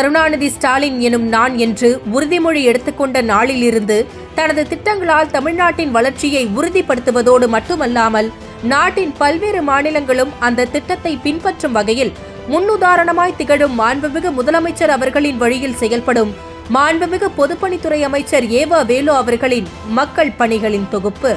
கருணாநிதி ஸ்டாலின் எனும் நான் என்று உறுதிமொழி எடுத்துக்கொண்ட நாளிலிருந்து தனது திட்டங்களால் தமிழ்நாட்டின் வளர்ச்சியை உறுதிப்படுத்துவதோடு மட்டுமல்லாமல் நாட்டின் பல்வேறு மாநிலங்களும் அந்த திட்டத்தை பின்பற்றும் வகையில் முன்னுதாரணமாய் திகழும் மாண்புமிகு முதலமைச்சர் அவர்களின் வழியில் செயல்படும் மாண்புமிகு பொதுப்பணித்துறை அமைச்சர் ஏவா வேலு அவர்களின் மக்கள் பணிகளின் தொகுப்பு.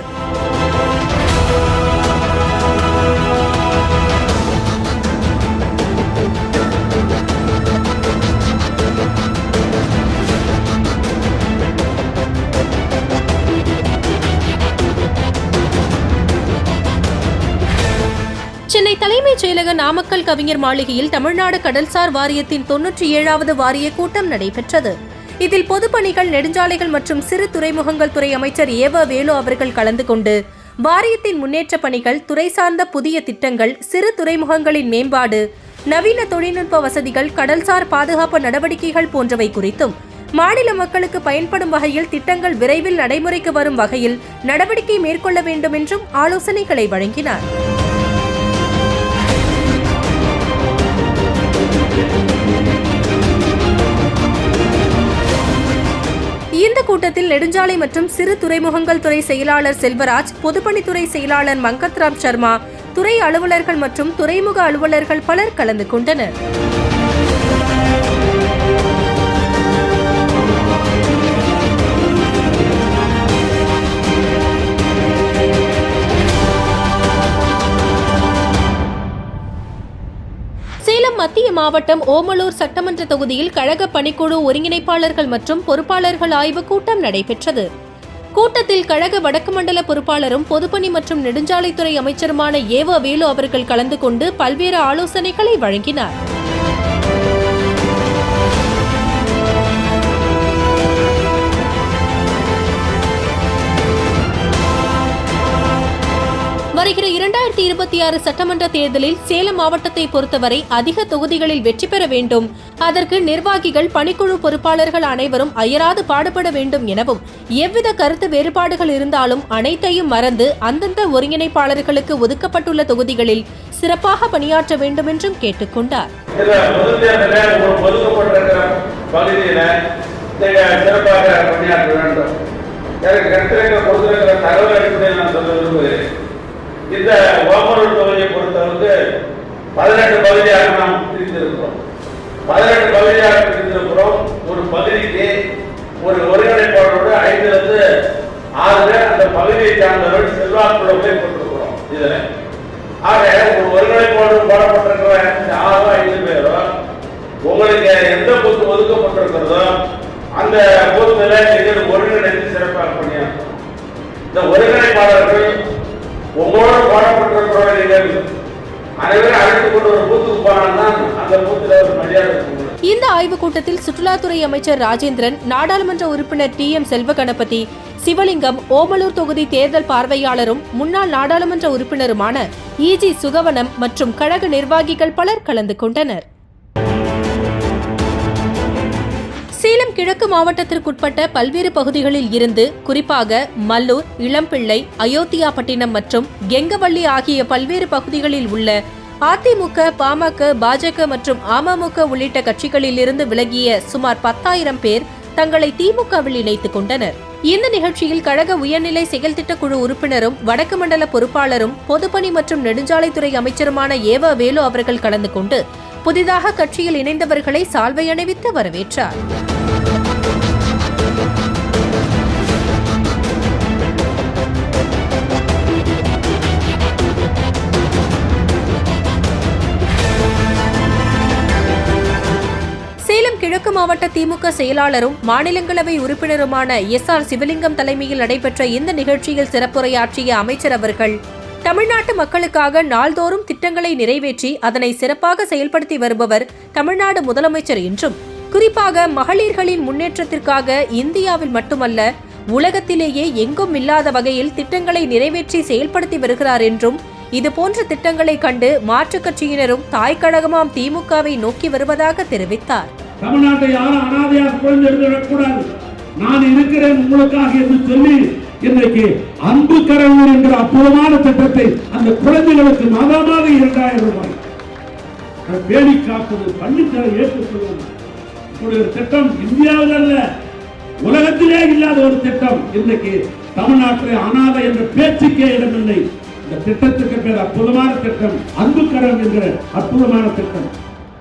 தலைமைச் செயலக நாமக்கல் கவிஞர் மாளிகையில் தமிழ்நாடு கடல்சார் வாரியத்தின் தொன்னூற்றி ஏழாவது வாரிய கூட்டம் நடைபெற்றது. இதில் பொதுப்பணிகள் நெடுஞ்சாலைகள் மற்றும் சிறு துறைமுகங்கள் துறை அமைச்சர் ஏவ வேலு அவர்கள் கலந்து கொண்டு வாரியத்தின் முன்னேற்ற பணிகள் துறை சார்ந்த புதிய திட்டங்கள் சிறு துறைமுகங்களின் மேம்பாடு நவீன தொழில்நுட்ப வசதிகள் கடல்சார் பாதுகாப்பு நடவடிக்கைகள் போன்றவை குறித்தும் மாநில மக்களுக்கு பயன்படும் வகையில் திட்டங்கள் விரைவில் நடைமுறைக்கு வரும் வகையில் நடவடிக்கை மேற்கொள்ள வேண்டும் என்றும் ஆலோசனைகளை வழங்கினார். இந்த கூட்டத்தில் நெடுஞ்சாலை மற்றும் சிறு துறைமுகங்கள் துறை செயலாளர் செல்வராஜ் பொதுப்பணித்துறை செயலாளர் மங்கத்ராம் சர்மா துறை அலுவலர்கள் மற்றும் துறைமுக அலுவலர்கள் பலர் கலந்து கொண்டனர். மத்திய மாவட்டம் ஓமலூர் சட்டமன்ற தொகுதியில் கழக பணிக்குழு ஒருங்கிணைப்பாளர்கள் மற்றும் பொறுப்பாளர்கள் ஆய்வுக் கூட்டம் நடைபெற்றது. கூட்டத்தில் கழக வடக்கு மண்டல பொறுப்பாளரும் பொதுப்பணி மற்றும் நெடுஞ்சாலைத்துறை அமைச்சருமான ஏவ வேலு அவர்கள் கலந்து கொண்டு பல்வேறு ஆலோசனைகளை வழங்கினார். வருகிற இரண்டாயிரத்தி இருபத்தி ஆறு சட்டமன்ற தேர்தலில் சேலம் மாவட்டத்தை பொறுத்தவரை அதிக தொகுதிகளில் வெற்றி பெற வேண்டும். அதற்கு நிர்வாகிகள் பணிக்குழு பொறுப்பாளர்கள் அனைவரும் அயராது பாடுபட வேண்டும் எனவும் எவ்வித கருத்து வேறுபாடுகள் இருந்தாலும் அனைத்தையும் மறந்து அந்தந்த ஒருங்கிணைப்பாளர்களுக்கு ஒதுக்கப்பட்டுள்ள தொகுதிகளில் சிறப்பாக பணியாற்ற வேண்டும் என்றும் கேட்டுக்கொண்டார் சிறப்பாக பணியாற்ற வேண்டும். எனக்கு கிடைத்திருக்கிற கொடுத்திருக்கிற தகவல் அடிப்படையில் நான் சொல்ல விரும்புகிறேன் இந்த ஓமரூர் தொகுதியை பொறுத்தவரைக்கு பதினெட்டு பகுதியாக நாம் பிரிந்திருக்கிறோம். பதினெட்டு பகுதியாக பிரிந்திருக்கிறோம். ஒரு பகுதிக்கு ஒரு ஒருங்கிணைப்பாளரோடு ஐந்திலிருந்து ஆறு பேர் அந்த பகுதியை சார்ந்தவர்கள் செல்வாக்குள்ளவர்களை கொண்டிருக்கிறோம். இதில். ஆக ஒரு ஒருங்கிணைப்போடு போடப்பட்டிருக்கிற கூட்டத்தில் அமைச்சர் ராஜேந்திரன் நாடாளுமன்ற உறுப்பினர் டி. எம். செல்வ கணபதி சிவலிங்கம் ஓமலூர் தொகுதி தேர்தல் பார்வையாளரும் முன்னாள் நாடாளுமன்ற உறுப்பினருமான இஜி சுகவனம் மற்றும் கழக நிர்வாகிகள் பலர் கலந்து கொண்டனர். சேலம் கிழக்கு மாவட்டத்திற்குட்பட்ட பல்வேறு பகுதிகளில் இருந்து குறிப்பாக மல்லூர் இளம்பிள்ளை அயோத்தியாபட்டினம் மற்றும் கெங்கவள்ளி ஆகிய பல்வேறு பகுதிகளில் உள்ள அதிமுக பாமக பாஜக மற்றும் அமமுக உள்ளிட்ட கட்சிகளில் இருந்து விலகிய சுமார் பத்தாயிரம் பேர் தங்களை திமுகவில் இணைத்துக் கொண்டனர். இந்த நிகழ்ச்சியில் கழக உயர்நிலை செயல் குழு உறுப்பினரும் வடக்கு மண்டல பொறுப்பாளரும் பொதுப்பணி மற்றும் நெடுஞ்சாலைத்துறை அமைச்சருமான ஏவ வேலு அவர்கள் கலந்து கொண்டு புதிதாக கட்சியில் இணைந்தவர்களை சால்வை அணிவித்து வரவேற்றார். கிழக்கு மாவட்ட திமுக செயலாளரும் மாநிலங்களவை உறுப்பினருமான எஸ் ஆர் சிவலிங்கம் தலைமையில் நடைபெற்ற இந்த நிகழ்ச்சியில் சிறப்புரையாற்றிய அமைச்சர் அவர்கள் தமிழ்நாட்டு மக்களுக்காக நாள்தோறும் திட்டங்களை நிறைவேற்றி அதனை சிறப்பாக செயல்படுத்தி வருபவர் தமிழ்நாடு முதலமைச்சர் என்றும் குறிப்பாக மகளிர்களின் முன்னேற்றத்திற்காக இந்தியாவில் மட்டுமல்ல உலகத்திலேயே எங்கும் இல்லாத வகையில் திட்டங்களை நிறைவேற்றி செயல்படுத்தி வருகிறார் என்றும் இதுபோன்ற திட்டங்களை கண்டு மாற்றுக் கட்சியினரும் தாய்க்கழகமாம் திமுகவை நோக்கி வருவதாக தெரிவித்தார். தமிழ்நாட்டை யாரும் அனாதையாக குழந்தைக்கூடாது நான் இருக்கிறேன் உங்களுக்காக என்று சொல்லி இன்றைக்கு அன்பு கரவூர் என்ற அற்புதமான திட்டத்தை அந்த குழந்தைகளுக்கு மாதமாக இரண்டாயிரம் ரூபாய். அதை பேணி காப்பது பள்ளித்தர ஏற்றுக்கொள்வது. இப்படி ஒரு திட்டம் இந்தியாவில் அல்ல உலகத்திலே இல்லாத ஒரு திட்டம். இன்றைக்கு தமிழ்நாட்டிலே அனாதை என்ற பேச்சுக்கே இடமில்லை. இந்த திட்டத்துக்கு பேர் அற்புதமான திட்டம் அந்து கரம் என்ற அற்புதமான திட்டம்.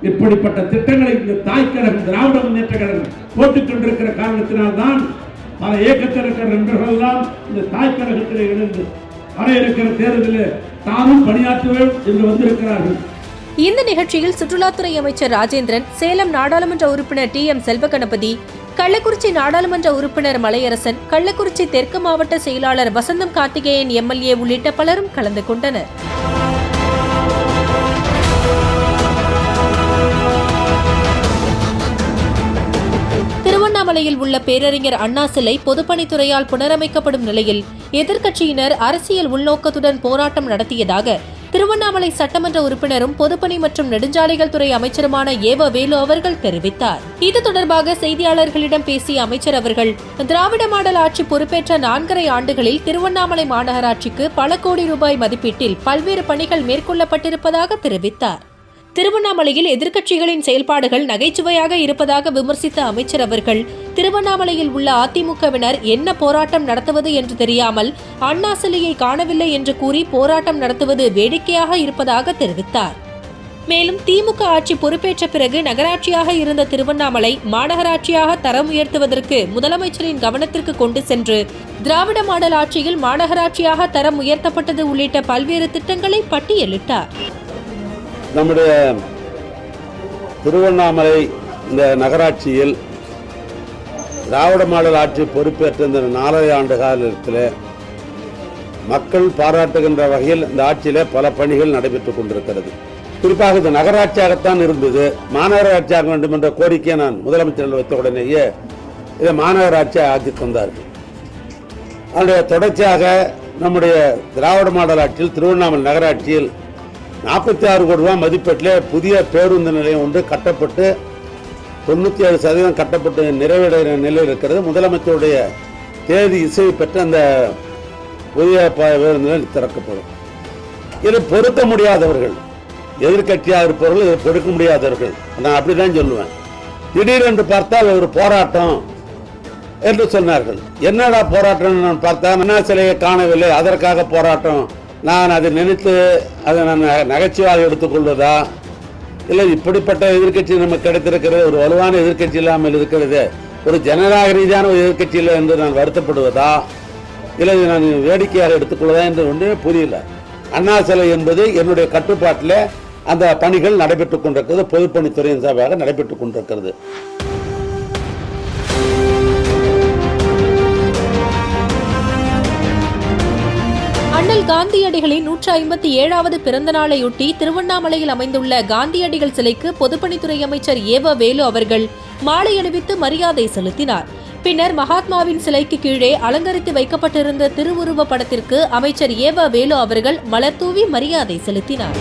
இப்படிப்பட்ட திட்டங்களை இந்த தாய் கழகம் திராவிட முன்னேற்ற கழகம் போட்டுக் கொண்டிருக்கிற காரணத்தினால்தான் பல இயக்கத்தில் இருக்கிற நண்பர்கள் எல்லாம் இந்த தாய் கழகத்தில் இணைந்து வர இருக்கிற தேர்தலில் தாமும் பணியாற்றுவேன் என்று வந்திருக்கிறார்கள். இந்த நிகழ்ச்சியில் சுற்றுலாத்துறை அமைச்சர் ராஜேந்திரன் சேலம் நாடாளுமன்ற உறுப்பினர் டி எம் செல்வகணபதி கள்ளக்குறிச்சி நாடாளுமன்ற உறுப்பினர் மலையரசன் கள்ளக்குறிச்சி தெற்கு மாவட்ட செயலாளர் வசந்தம் கார்த்திகேயன் எம்எல்ஏ உள்ளிட்ட பலரும் கலந்து கொண்டனர். திருவண்ணாமலையில் உள்ள பேரறிஞர் அண்ணா சிலை பொதுப்பணித்துறையால் புனரமைக்கப்படும் நிலையில் எதிர்க்கட்சியினர் அரசியல் உள்நோக்கத்துடன் போராட்டம் நடத்தியதாக திருவண்ணாமலை சட்டமன்ற உறுப்பினரும் பொதுப்பணி மற்றும் நெடுஞ்சாலைகள் துறை அமைச்சருமான ஏவ வேலு அவர்கள் தெரிவித்தார். இது தொடர்பாக செய்தியாளர்களிடம் பேசிய அமைச்சர் அவர்கள் திராவிட மாடல் ஆட்சி பொறுப்பேற்ற நான்கரை ஆண்டுகளில் திருவண்ணாமலை மாநகராட்சிக்கு பல கோடி ரூபாய் மதிப்பீட்டில் பல்வேறு பணிகள் மேற்கொள்ளப்பட்டிருப்பதாக தெரிவித்தார். திருவண்ணாமலையில் எதிர்க்கட்சிகளின் செயல்பாடுகள் நகைச்சுவையாக இருப்பதாக விமர்சித்த அமைச்சர் அவர்கள் திருவண்ணாமலையில் உள்ள அதிமுகவினர் என்ன போராட்டம் நடத்துவது என்று தெரியாமல் அண்ணா சிலையை காணவில்லை என்று கூறி போராட்டம் நடத்துவது வேடிக்கையாக இருப்பதாக தெரிவித்தார். மேலும் திமுக ஆட்சி பொறுப்பேற்ற பிறகு நகராட்சியாக இருந்த திருவண்ணாமலை மாநகராட்சியாக தரம் உயர்த்துவதற்கு முதலமைச்சரின் கவனத்திற்கு கொண்டு சென்று திராவிட மாடல் ஆட்சியில் மாநகராட்சியாக தரம் உயர்த்தப்பட்டது உள்ளிட்ட பல்வேறு திட்டங்களை பட்டியலிட்டார். நம்முடைய திருவண்ணாமலை இந்த நகராட்சியில் திராவிட மாடல் ஆட்சி பொறுப்பேற்ற இந்த நாலரை ஆண்டு காலத்தில் மக்கள் பாராட்டுகின்ற வகையில் இந்த ஆட்சியில் பல பணிகள் நடைபெற்றுக் கொண்டிருக்கிறது. குறிப்பாக இது நகராட்சியாகத்தான் இருந்தது. மாநகராட்சியாக வேண்டும் என்ற கோரிக்கையை நான் முதலமைச்சர் வைத்த உடனேயே இதை மாநகராட்சியாக ஆக்கி தந்தார்கள் அதனுடைய தொடர்ச்சியாக நம்முடைய திராவிட மாடல் ஆட்சியில் திருவண்ணாமலை நகராட்சியில் நாற்பத்தி ஆறு கோடி ரூபாய் மதிப்பீட்டில் புதிய பேருந்து நிலையம் ஒன்று கட்டப்பட்டு தொண்ணூற்றி ஏழு சதவீதம் கட்டப்பட்டு நிறைவேற நிலையில் இருக்கிறது. முதலமைச்சருடைய தேதி இசை பெற்ற அந்த புதிய பேருந்து நிலையம் திறக்கப்படும். இதை பொறுக்க முடியாதவர்கள் எதிர்க்கட்சியாக இருப்பவர்கள் இதை பொறுக்க முடியாதவர்கள். நான் அப்படிதான் சொல்லுவேன். திடீரென்று பார்த்தால் ஒரு போராட்டம் என்று சொன்னார்கள். என்னடா போராட்டம் நான் பார்த்தா அண்ணா சிலையை காணவில்லை. அதற்காக போராட்டம். நான் அதை நினைத்து அதை நான் நகைச்சுவாக எடுத்துக்கொள்வதா இல்லை இப்படிப்பட்ட எதிர்க்கட்சி நமக்கு கிடைத்திருக்கிறது ஒரு வலுவான எதிர்க்கட்சி இல்லாமல் இருக்கிறது ஒரு ஜனநாயக ரீதியான ஒரு எதிர்கட்சி இல்லை என்று நான் வருத்தப்படுவதா? இல்லை நான் வேடிக்கையாக எடுத்துக்கொள்வதா என்று ஒன்றுமே புரியல. அண்ணா சிலை என்பது என்னுடைய கட்டுப்பாட்டில் அந்த பணிகள் நடைபெற்றுக் கொண்டிருக்கிறது பொதுப்பணித்துறையின் சார்பாக நடைபெற்றுக் கொண்டிருக்கிறது. அண்ணல் காந்தியடிகளின் நூற்றி ஐம்பத்தி ஏழாவது பிறந்த நாளையொட்டி திருவண்ணாமலையில் அமைந்துள்ள காந்தியடிகள் சிலைக்கு பொதுப்பணித்துறை அமைச்சர் ஏவ வேலு அவர்கள் மாலை அணிவித்து மரியாதை செலுத்தினார். பின்னர் மகாத்மாவின் சிலைக்கு கீழே அலங்கரித்து வைக்கப்பட்டிருந்த திருவுருவ படத்திற்கு அமைச்சர் ஏவ வேலு அவர்கள் மலர்தூவி மரியாதை செலுத்தினார்.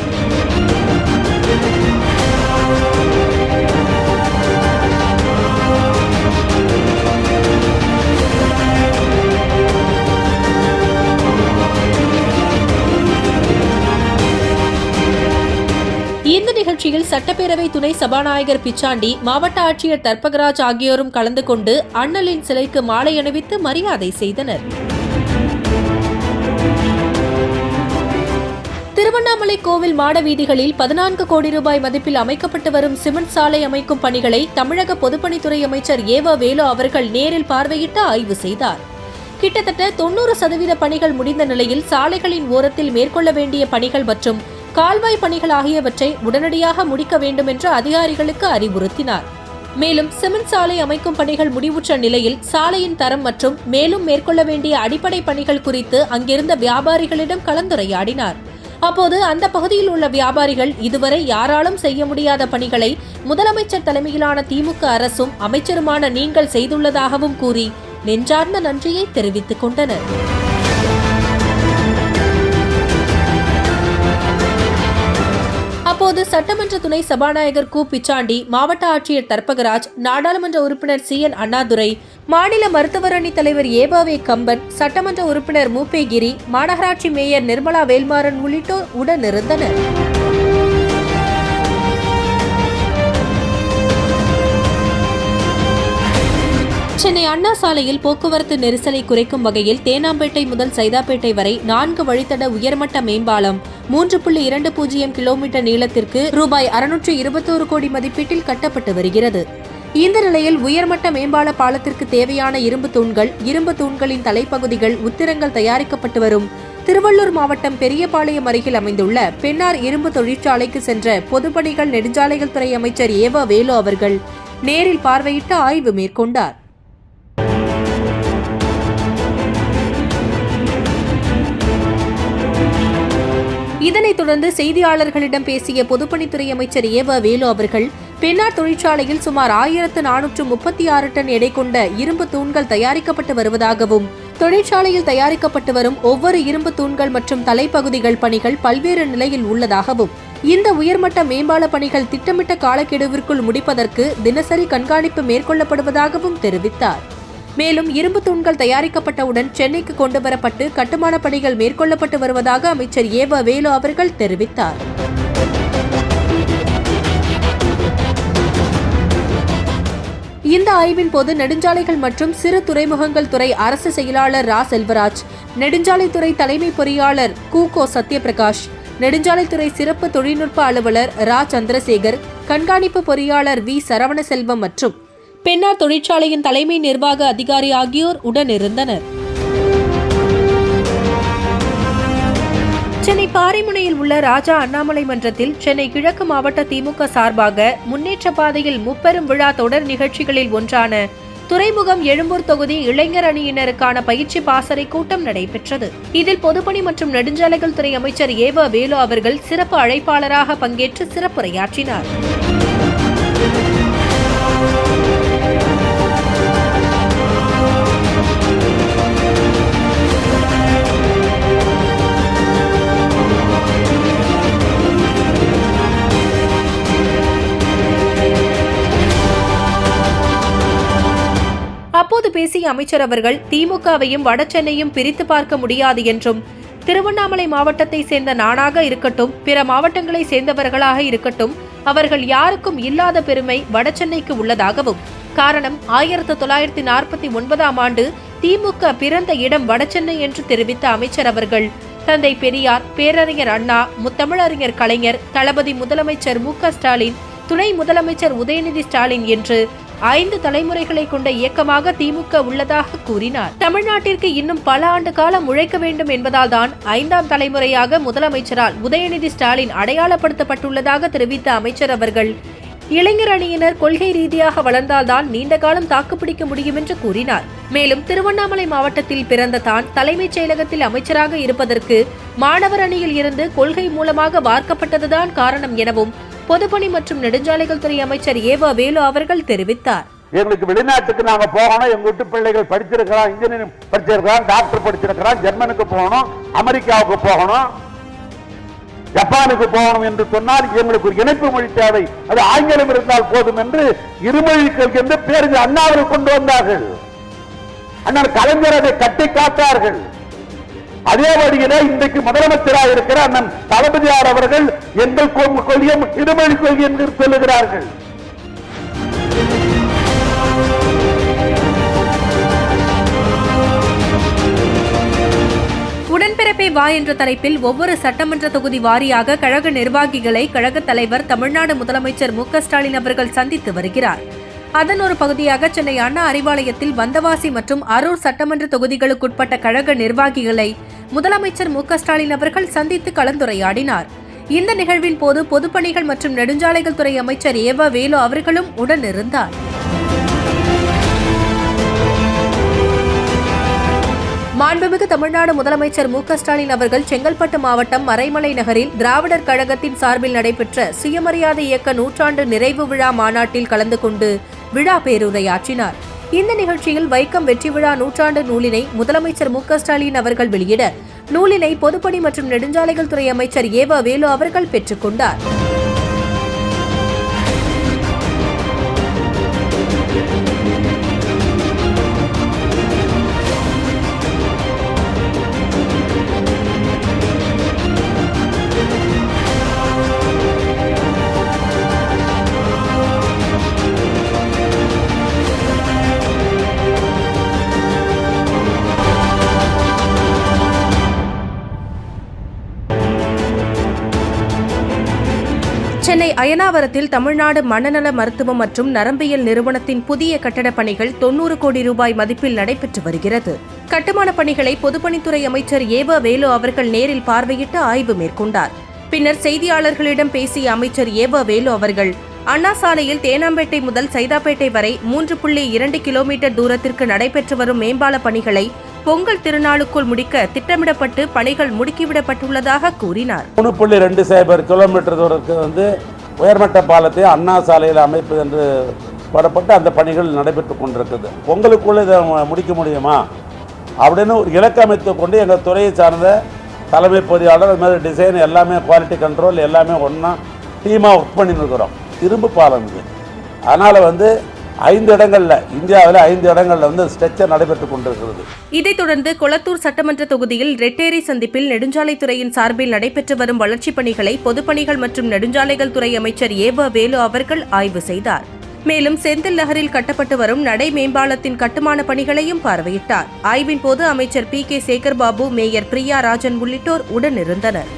இந்த நிகழ்ச்சியில் சட்டப்பேரவை துணை சபாநாயகர் பிச்சாண்டி மாவட்ட ஆட்சியர் தர்பகராஜ் ஆகியோரும் கலந்து கொண்டு அண்ணலின் சிலைக்கு மாலை அணிவித்து மரியாதை செய்தனர். திருவண்ணாமலை கோவில் மாட வீதிகளில் பதினான்கு கோடி ரூபாய் மதிப்பில் அமைக்கப்பட்டு வரும் சிமெண்ட் சாலை அமைக்கும் பணிகளை தமிழக பொதுப்பணித்துறை அமைச்சர் ஏவ வேலு அவர்கள் நேரில் பார்வையிட்டு ஆய்வு செய்தார். கிட்டத்தட்ட தொண்ணூறு சதவீத பணிகள் முடிந்த நிலையில் சாலைகளின் ஓரத்தில் மேற்கொள்ள வேண்டிய பணிகள் மற்றும் கால்வாய் பணிகள் ஆகியவற்றை உடனடியாக முடிக்க வேண்டும் என்று அதிகாரிகளுக்கு அறிவுறுத்தினார். மேலும் சிமெண்ட் சாலை அமைக்கும் பணிகள் முடிவுற்ற நிலையில் சாலையின் தரம் மற்றும் மேலும் மேற்கொள்ள வேண்டிய அடிப்படை பணிகள் குறித்து அங்கிருந்த வியாபாரிகளிடம் கலந்துரையாடினார். அப்போது அந்த பகுதியில் உள்ள வியாபாரிகள் இதுவரை யாராலும் செய்ய முடியாத பணிகளை முதலமைச்சர் தலைமையிலான திமுக அரசும் அமைச்சருமான நீங்கள் செய்துள்ளதாகவும் கூறி நெஞ்சார்ந்த நன்றியை தெரிவித்துக் கொண்டனர். அப்போது சட்டமன்ற துணை சபாநாயகர் கு. பிச்சாண்டி மாவட்ட ஆட்சியர் தர்பகராஜ் நாடாளுமன்ற உறுப்பினர் சி. என். அண்ணாதுரை மாநில மருத்துவர் அணி தலைவர் ஏபாவே கம்பன் சட்டமன்ற உறுப்பினர் மூப்பே கிரி மாநகராட்சி மேயர் நிர்மலா வேல்மாறன் உள்ளிட்டோர் உடனிருந்தனர். சென்னை அண்ணா சாலையில் போக்குவரத்து நெரிசலை குறைக்கும் வகையில் தேனாம்பேட்டை முதல் சைதாப்பேட்டை வரை நான்கு வழித்தட உயர்மட்ட மேம்பாலம் மூன்று புள்ளி இரண்டு பூஜ்ஜியம் கிலோமீட்டர் நீளத்திற்கு ரூபாய் அறுநூற்று இருபத்தோரு கோடி மதிப்பீட்டில் கட்டப்பட்டு வருகிறது. இந்த நிலையில் உயர்மட்ட மேம்பால பாலத்திற்கு தேவையான இரும்பு தூண்கள் இரும்பு தூண்களின் தலைப்பகுதிகள் உத்திரங்கள் தயாரிக்கப்பட்டு வரும். திருவள்ளூர் மாவட்டம் பெரியபாளையம் அருகில் அமைந்துள்ள பெண்ணார் இரும்பு தொழிற்சாலைக்கு சென்ற பொதுப்பணிகள் நெடுஞ்சாலைகள் துறை அமைச்சர் ஏவா வேலு அவர்கள் நேரில் பார்வையிட்டு ஆய்வு மேற்கொண்டார். இதனைத் தொடர்ந்து செய்தியாளர்களிடம் பேசிய பொதுப்பணித்துறை அமைச்சர் ஏவ வேலு அவர்கள் பெண்ணார் தொழிற்சாலையில் சுமார் ஆயிரத்து நானூற்று முப்பத்தி ஆறு டன் எடை கொண்ட இரும்பு தூண்கள் தயாரிக்கப்பட்டு வருவதாகவும் தொழிற்சாலையில் தயாரிக்கப்பட்டு வரும் ஒவ்வொரு இரும்பு தூண்கள் மற்றும் தலைப்பகுதிகள் பணிகள் பல்வேறு நிலையில் உள்ளதாகவும் இந்த உயர்மட்ட மேம்பால பணிகள் திட்டமிட்ட காலக்கெடுவிற்குள் முடிப்பதற்கு தினசரி கண்காணிப்பு மேற்கொள்ளப்படுவதாகவும் தெரிவித்தார். மேலும் இரும்பு தூண்கள் தயாரிக்கப்பட்டவுடன் சென்னைக்கு கொண்டு வரப்பட்டு கட்டுமான பணிகள் மேற்கொள்ளப்பட்டு வருவதாக அமைச்சர் ஏவ வேலு அவர்கள் தெரிவித்தார். இந்த ஆய்வின் போது நெடுஞ்சாலைகள் மற்றும் சிறு துறைமுகங்கள் துறை அரசு செயலாளர் ரா. செல்வராஜ் நெடுஞ்சாலைத்துறை தலைமை பொறியாளர் கூகோ சத்யபிரகாஷ் நெடுஞ்சாலைத்துறை சிறப்பு தொழில்நுட்ப அலுவலர் ரா. சந்திரசேகர் கண்காணிப்பு பொறியாளர் வி. சரவண செல்வம் மற்றும் பெண்ணார் தொழிற்சாலையின் தலைமை நிர்வாக அதிகாரி ஆகியோர் உடனிருந்தனர். சென்னை பாரிமுனையில் உள்ள ராஜா அண்ணாமலை மன்றத்தில் சென்னை கிழக்கு மாவட்ட திமுக சார்பாக முன்னேற்ற பாதையில் முப்பெரும் விழா தொடர் நிகழ்ச்சிகளில் ஒன்றான துறைமுகம் எழும்பூர் தொகுதி இளைஞர் அணியினருக்கான பயிற்சி பாசறை கூட்டம் நடைபெற்றது. இதில் பொதுப்பணி மற்றும் நெடுஞ்சாலைகள் துறை அமைச்சர் ஏவ வேலு அவர்கள் சிறப்பு அழைப்பாளராக பங்கேற்று சிறப்புரையாற்றினார். அமைச்சர் அவர்கள் திமுகவையும் வடசென்னையும் பிரித்து பார்க்க முடியாது என்றும் திருவண்ணாமலை மாவட்டத்தை சேர்ந்த நானாக இருக்கட்டும் பிற மாவட்டங்களை சேர்ந்தவர்களாக இருக்கட்டும் அவர்கள் யாருக்கும் இல்லாத பெருமை வடசென்னைக்கு உள்ளதாகவும் காரணம் ஆயிரத்து தொள்ளாயிரத்தி நாற்பத்தி ஒன்பதாம் ஆண்டு திமுக பிறந்த இடம் வடசென்னை என்று தெரிவித்த அமைச்சர் அவர்கள். தந்தை பெரியார் பேரறிஞர் அண்ணா முத்தமிழறிஞர் கலைஞர் தளபதி முதலமைச்சர் மு ஸ்டாலின் துணை முதலமைச்சர் உதயநிதி ஸ்டாலின் என்று ஐந்து தலைமுறைகளை கொண்ட இயக்கமாக திமுக உள்ளதாக கூறினார். தமிழ்நாட்டிற்கு இன்னும் பல ஆண்டு காலம் உழைக்க வேண்டும் என்பதால் தான் ஐந்தாம் தலைமுறையாக முதலமைச்சரால் உதயநிதி ஸ்டாலின் அடையாளப்படுத்தப்பட்டுள்ளதாக தெரிவித்த அமைச்சர் அவர்கள் இளைஞர் அணியினர் கொள்கை ரீதியாக வளர்ந்தால்தான் நீண்ட காலம் தாக்குப்பிடிக்க முடியும் என்று கூறினார். மேலும் திருவண்ணாமலை மாவட்டத்தில் பிறந்த தான் தலைமைச் செயலகத்தில் அமைச்சராக இருப்பதற்கு மாணவர் அணியில் இருந்து கொள்கை மூலமாக வார்க்கப்பட்டதுதான் காரணம் எனவும் பொதுப்பணி மற்றும் நெடுஞ்சாலைகள் துறை அமைச்சர் ஏவா வேலு அவர்கள் தெரிவித்தார். எங்களுக்கு வெளிநாட்டுக்கு நாங்க போகணும். எங்க வீட்டு பிள்ளைகள் படிச்சிருக்கிறான் இன்ஜினியரிங் படிச்சிருக்கிறான் டாக்டர் படிச்சிருக்கிறான் ஜெர்மனுக்கு போகணும் அமெரிக்காவுக்கு போகணும் ஜப்பானுக்கு போகணும் என்று சொன்னால் எங்களுக்கு ஒரு இணைப்பு மொழி தேவை. அது ஆங்கிலம் இருந்தால் போதும் என்று இருமொழி கல்வி என்று பேருந்து அண்ணாவில் கொண்டு வந்தார்கள். அண்ணன் கலைஞர் அதை கட்டி காத்தார்கள் அதே வழியில இன்றைக்கு முதலமைச்சராக இருக்கிற அண்ணன் தளபதியார் அவர்கள் எங்கள் கொள்கையும் கொள்கை இருமொழி கொள்கை என்று சொல்லுகிறார்கள். உடன்பிறப்பே வா என்ற தலைப்பில் ஒவ்வொரு சட்டமன்ற தொகுதி வாரியாக கழக நிர்வாகிகளை கழகத் தலைவர் தமிழ்நாடு முதலமைச்சர் மு க ஸ்டாலின் அவர்கள் சந்தித்து வருகிறார். அதன் ஒரு பகுதியாக சென்னை அண்ணா அறிவாலயத்தில் வந்தவாசி மற்றும் அரூர் சட்டமன்ற தொகுதிகளுக்குட்பட்ட கழக நிர்வாகிகளை முதலமைச்சர் மு ஸ்டாலின் அவர்கள் சந்தித்து கலந்துரையாடினார். இந்த நிகழ்வின் போது பொதுப்பணிகள் மற்றும் நெடுஞ்சாலைகள் துறை அமைச்சர் ஏவா வேலு அவர்களும் உடனிருந்தார். மாண்புமிகு தமிழ்நாடு முதலமைச்சர் மு ஸ்டாலின் அவர்கள் செங்கல்பட்டு மாவட்டம் மறைமலை நகரில் திராவிடர் கழகத்தின் சார்பில் நடைபெற்ற சுயமரியாதை இயக்க நூற்றாண்டு நிறைவு விழா மாநாட்டில் கலந்து கொண்டு விழா பேருரையாற்றினார். இந்த நிகழ்ச்சியில் வைக்கம் வெற்றி விழா நூற்றாண்டு நூலினை முதலமைச்சர் மு ஸ்டாலின் அவர்கள் வெளியிட நூலினை பொதுப்பணி மற்றும் நெடுஞ்சாலைகள் துறை அமைச்சர் ஏவா வேலு அவர்கள் பெற்றுக்கொண்டார் அயனாவரத்தில் தமிழ்நாடு மனநல மருத்துவம் மற்றும் நரம்பியல் நிறுவனத்தின் புதிய கட்டடப் பணிகள் தொன்னூறு கோடி ரூபாய் மதிப்பில் நடைபெற்று வருகிறது. கட்டுமானப் பணிகளை பொதுப்பணித்துறை அமைச்சர் ஏவ வேலு அவர்கள் நேரில் பார்வையிட்டு ஆய்வு மேற்கொண்டார். பின்னர் செய்தியாளர்களிடம் பேசிய அமைச்சர் ஏவ வேலு அவர்கள் அண்ணா சாலையில் தேனாம்பேட்டை முதல் சைதாப்பேட்டை வரை மூன்று புள்ளி இரண்டு கிலோமீட்டர் தூரத்திற்கு நடைபெற்று வரும் மேம்பால பணிகளை பொங்கல் திருநாளுக்குள் முடிக்க திட்டமிடப்பட்டு பணிகள் முடுக்கிவிடப்பட்டுள்ளதாக கூறினார். மூணு புள்ளி ரெண்டு சைபர் கிலோமீட்டர் தூரத்துக்கு வந்து உயர்மட்ட பாலத்தை அண்ணா சாலையில் அமைப்பது என்று வரப்பட்டு அந்த பணிகள் நடைபெற்று கொண்டிருக்குது. பொங்கலுக்குள்ளே இதை முடிக்க முடியுமா? அப்படின்னு ஒரு இலக்கு அமைத்து கொண்டு எங்கள் துறையை சார்ந்த தலைமை பொறியாளர் அது மாதிரி டிசைன் எல்லாமே குவாலிட்டி கண்ட்ரோல் எல்லாமே ஒன்றா டீமாக ஒர்க் பண்ணின்னு இருக்கிறோம். இரும்பு பாலம் இது. அதனால் வந்து ஐந்து இடங்களில் இந்தியாவில் ஐந்து இடங்களில் வந்து ஸ்ட்ரெச்சர் நடைபெற்றுக் கொண்டிருக்கிறது. இதைத் தொடர்ந்து கொளத்தூர் சட்டமன்ற தொகுதியில் ரெட்டேரி சந்திப்பில் நெடுஞ்சாலைத்துறையின் சார்பில் நடைபெற்று வரும் வளர்ச்சிப் பணிகளை பொதுப்பணிகள் மற்றும் நெடுஞ்சாலைகள் துறை அமைச்சர் ஏவ வேலு அவர்கள் ஆய்வு செய்தார். மேலும் செந்தில் நகரில் கட்டப்பட்டு வரும் நடை மேம்பாலத்தின் கட்டுமான பணிகளையும் பார்வையிட்டார். ஆய்வின் போது அமைச்சர் B K Sekarbabu mayor Priya Rajan உள்ளிட்டோர் உடனிருந்தனர்.